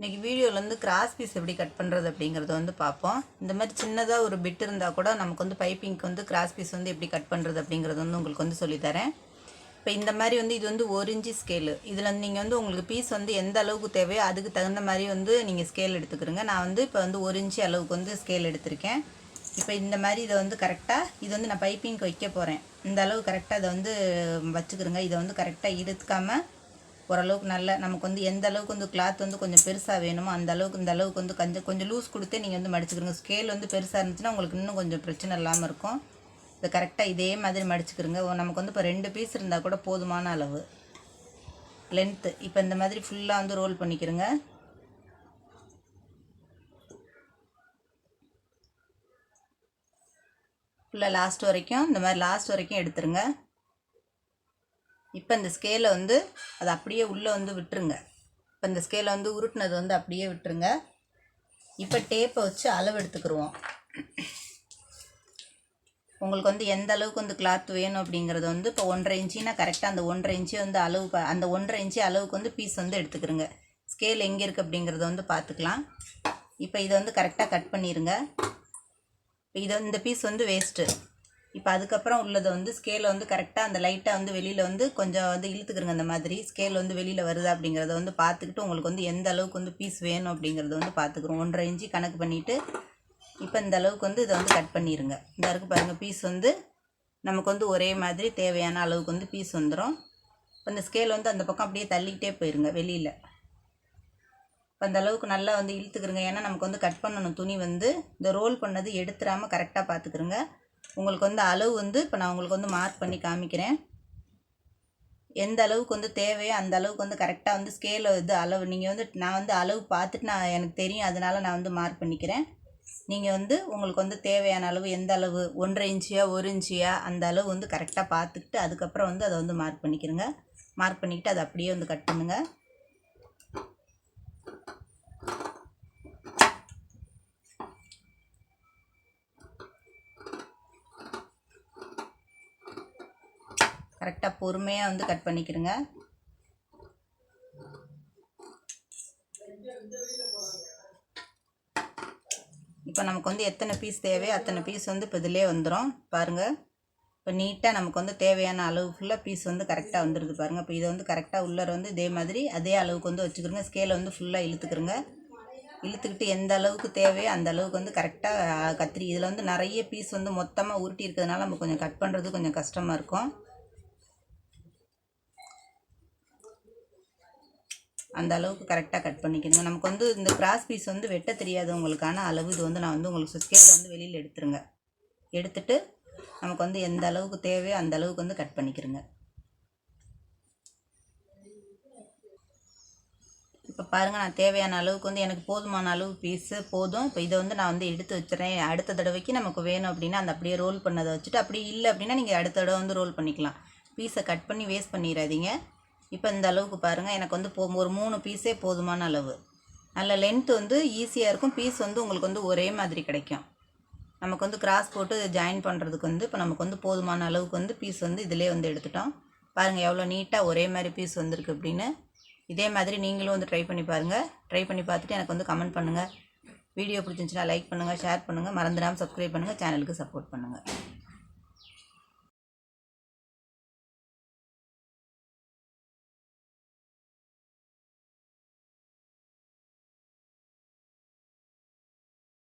இன்றைக்கி வீடியோவில் வந்து கிராஸ் பீஸ் எப்படி கட் பண்ணுறது அப்படிங்கிறத வந்து பார்ப்போம். இந்த மாதிரி சின்னதாக ஒரு பிட் இருந்தால் கூட நமக்கு வந்து பைப்பிங்க்கு வந்து கிராஸ் பீஸ் வந்து எப்படி கட் பண்ணுறது அப்படிங்கிறது வந்து உங்களுக்கு வந்து சொல்லித்தரேன் இப்போ இந்த மாதிரி வந்து இது வந்து ஒரு இன்ச்சு ஸ்கேலு இதில் நீங்கள் வந்து உங்களுக்கு பீஸ் வந்து எந்த அளவுக்கு தேவையோ அதுக்கு தகுந்த மாதிரி வந்து நீங்கள் ஸ்கேல் எடுத்துக்கிறங்க. நான் வந்து இப்போ வந்து ஒரு இன்ச்சு அளவுக்கு வந்து ஸ்கேல் எடுத்திருக்கேன். இப்போ இந்த மாதிரி இதை வந்து கரெக்டாக இது வந்து நான் பைப்பிங்க்கு வைக்க போகிறேன் இந்த அளவு கரெக்டாக இதை வந்து வச்சுக்கிறேங்க. இதை வந்து கரெக்டாக இழுக்காமல் ஓரளவுக்கு நல்ல நமக்கு வந்து எந்த அளவுக்கு வந்து கிளாத் வந்து கொஞ்சம் பெருசாக வேணுமோ அந்த அளவுக்கு இந்த அளவுக்கு வந்து கொஞ்சம் கொஞ்சம் லூஸ் கொடுத்து நீங்கள் வந்து மடிச்சுக்கிறங்க ஸ்கேல் வந்து பெருசாக இருந்துச்சுன்னா உங்களுக்கு இன்னும் கொஞ்சம் பிரச்சனை இல்லாமல் இருக்கும். இதை கரெக்டாக இதே மாதிரி மடிச்சுக்கிறங்க நமக்கு வந்து இப்போ ரெண்டு பீஸ் இருந்தால் கூட போதுமான அளவு. லென்த்து இப்போ இந்த மாதிரி ஃபுல்லாக வந்து ரோல் பண்ணிக்கிறங்க ஃபுல்லாக லாஸ்ட் வரைக்கும் இந்த மாதிரி லாஸ்ட் வரைக்கும் எடுத்துருங்க. இப்போ இந்த ஸ்கேலை வந்து அதை அப்படியே உள்ளே வந்து விட்டுருங்க. இப்போ இந்த ஸ்கேலை வந்து உருட்டுனது வந்து அப்படியே விட்டுருங்க. இப்போ டேப்பை வச்சு அளவு எடுத்துக்கிருவோம். உங்களுக்கு வந்து எந்த அளவுக்கு வந்து கிளாத் வேணும் அப்படிங்கிறது வந்து இப்போ ஒன்றரை இன்ச்சினா கரெக்டாக அந்த ஒன்றரை இன்ச்சு வந்து அளவு ப- அந்த ஒன்றரை இன்ச்சு அளவுக்கு வந்து பீஸ் வந்து எடுத்துக்கிறோங்க ஸ்கேல் எங்கே இருக்குது அப்படிங்கிறத வந்து பார்த்துக்கலாம் இப்போ இதை வந்து கரெக்டாக கட் பண்ணிடுங்க இப்போ இதை இந்த பீஸ் வந்து வேஸ்ட்டு இப்போ அதுக்கப்புறம் உள்ளதை வந்து ஸ்கேலை வந்து கரெக்டாக அந்த லைட்டாக வந்து வெளியில் வந்து கொஞ்சம் வந்து இழுத்துக்கிறங்க அந்த மாதிரி. ஸ்கேல் வந்து வெளியில் வருதா அப்படிங்கிறத வந்து பார்த்துக்கிட்டு உங்களுக்கு வந்து எந்த அளவுக்கு வந்து பீஸ் வேணும் அப்படிங்கிறத வந்து பார்த்துக்குறோம். ஒன்றரை இன்ச்சு கணக்கு பண்ணிவிட்டு இப்போ இந்த அளவுக்கு வந்து இதை வந்து கட் பண்ணிடுங்க இந்த இருக்கு பாருங்கள் பீஸ் வந்து நமக்கு வந்து ஒரே மாதிரி தேவையான அளவுக்கு வந்து பீஸ் வந்துடும் இப்போ இந்த ஸ்கேல் வந்து அந்த பக்கம் அப்படியே தள்ளிக்கிட்டே போயிருங்க வெளியில். இப்போ அந்த அளவுக்கு நல்லா வந்து இழுத்துக்கிறங்க ஏன்னா நமக்கு வந்து கட் பண்ணணும். துணி வந்து இந்த ரோல் பண்ணது எடுத்துடாமல் கரெக்டாக பார்த்துக்கிறங்க உங்களுக்கு வந்து அளவு வந்து இப்போ நான் உங்களுக்கு வந்து மார்க் பண்ணி காமிக்கிறேன். எந்த அளவுக்கு வந்து தேவையோ அந்த அளவுக்கு வந்து கரெக்டாக வந்து ஸ்கேலில் இது அளவு நீங்கள் வந்து நான் வந்து அளவு பார்த்துட்டு நான் எனக்கு தெரியும் அதனால் நான் வந்து மார்க் பண்ணிக்கிறேன். நீங்கள் வந்து உங்களுக்கு வந்து தேவையான அளவு எந்த அளவு ஒன்றரை இன்ச்சியா ஒரு இன்ச்சியா அந்த அளவு வந்து கரெக்டாக பார்த்துக்கிட்டு அதுக்கப்புறம் வந்து அதை வந்து மார்க் பண்ணிக்கிறங்க. மார்க் பண்ணிக்கிட்டு அதை அப்படியே வந்து கட் பண்ணுங்கள் கரெக்டாக பொறுமையாக வந்து கட் பண்ணிக்கிறங்க. இப்போ நமக்கு வந்து எத்தனை பீஸ் தேவையோ அத்தனை பீஸ் வந்து இப்போ இதிலே வந்துடும் பாருங்கள் இப்போ நீட்டாக நமக்கு வந்து தேவையான அளவு ஃபுல்லாக பீஸ் வந்து கரெக்டாக வந்துடுது பாருங்கள் இப்போ இதை வந்து கரெக்டாக உள்ளர வந்து இதே மாதிரி அதே அளவுக்கு வந்து வச்சுக்கிறோங்க. ஸ்கேலை வந்து ஃபுல்லாக இழுத்துக்கிறோங்க. இழுத்துக்கிட்டு எந்த அளவுக்கு தேவையோ அந்த அளவுக்கு வந்து கரெக்டாக கத்திரி. இதில் வந்து நிறைய பீஸ் வந்து மொத்தமாக உருட்டி இருக்கிறதுனால நம்ம கொஞ்சம் கட் பண்ணுறது கொஞ்சம் கஷ்டமாக இருக்கும். அந்த அளவுக்கு கரெக்டாக கட் பண்ணிக்கணுங்க. நமக்கு வந்து இந்த கிராஸ் பீஸ் வந்து வெட்ட தெரியாது உங்களுக்கான அளவு. இது வந்து நான் வந்து உங்களுக்கு ஸ்கேலில் வந்து வெளியில் எடுத்துருங்க. எடுத்துட்டு நமக்கு வந்து எந்த அளவுக்கு தேவையோ அந்த அளவுக்கு வந்து கட் பண்ணிக்கிறங்க இப்போ பாருங்கள் நான் தேவையான அளவுக்கு வந்து எனக்கு போதுமான அளவு பீஸு போதும். இப்போ இதை வந்து நான் வந்து எடுத்து வச்சுறேன். அடுத்த தடவைக்கு நமக்கு வேணும் அப்படின்னா அந்த அப்படியே ரோல் பண்ணதை வச்சுட்டு அப்படி இல்லை அப்படின்னா நீங்கள் அடுத்த தடவை வந்து ரோல் பண்ணிக்கலாம். பீஸை கட் பண்ணி வேஸ்ட் பண்ணிடாதீங்க இப்போ இந்த அளவுக்கு பாருங்கள் எனக்கு வந்து போ ஒரு மூணு பீஸே போதுமான அளவு. நல்ல லென்த் வந்து ஈஸியாக இருக்கும். பீஸ் வந்து உங்களுக்கு வந்து ஒரே மாதிரி கிடைக்கும். நமக்கு வந்து கிராஸ் போட்டு ஜாயின் பண்ணுறதுக்கு வந்து இப்போ நமக்கு வந்து போதுமான அளவுக்கு வந்து பீஸ் வந்து இதிலே வந்து எடுத்துட்டோம். பாருங்கள் எவ்வளோ நீட்டாக ஒரே மாதிரி பீஸ் வந்திருக்கு அப்படின்னு. இதே மாதிரி நீங்களும் வந்து ட்ரை பண்ணி பாருங்கள் ட்ரை பண்ணி பார்த்துட்டு எனக்கு வந்து கமெண்ட் பண்ணுங்கள் வீடியோ பிடிச்சிருந்துச்சுன்னா லைக் பண்ணுங்கள் ஷேர் பண்ணுங்கள் மறந்துடாமல் சப்ஸ்கிரைப் பண்ணுங்கள் சேனலுக்கு சப்போர்ட் பண்ணுங்கள்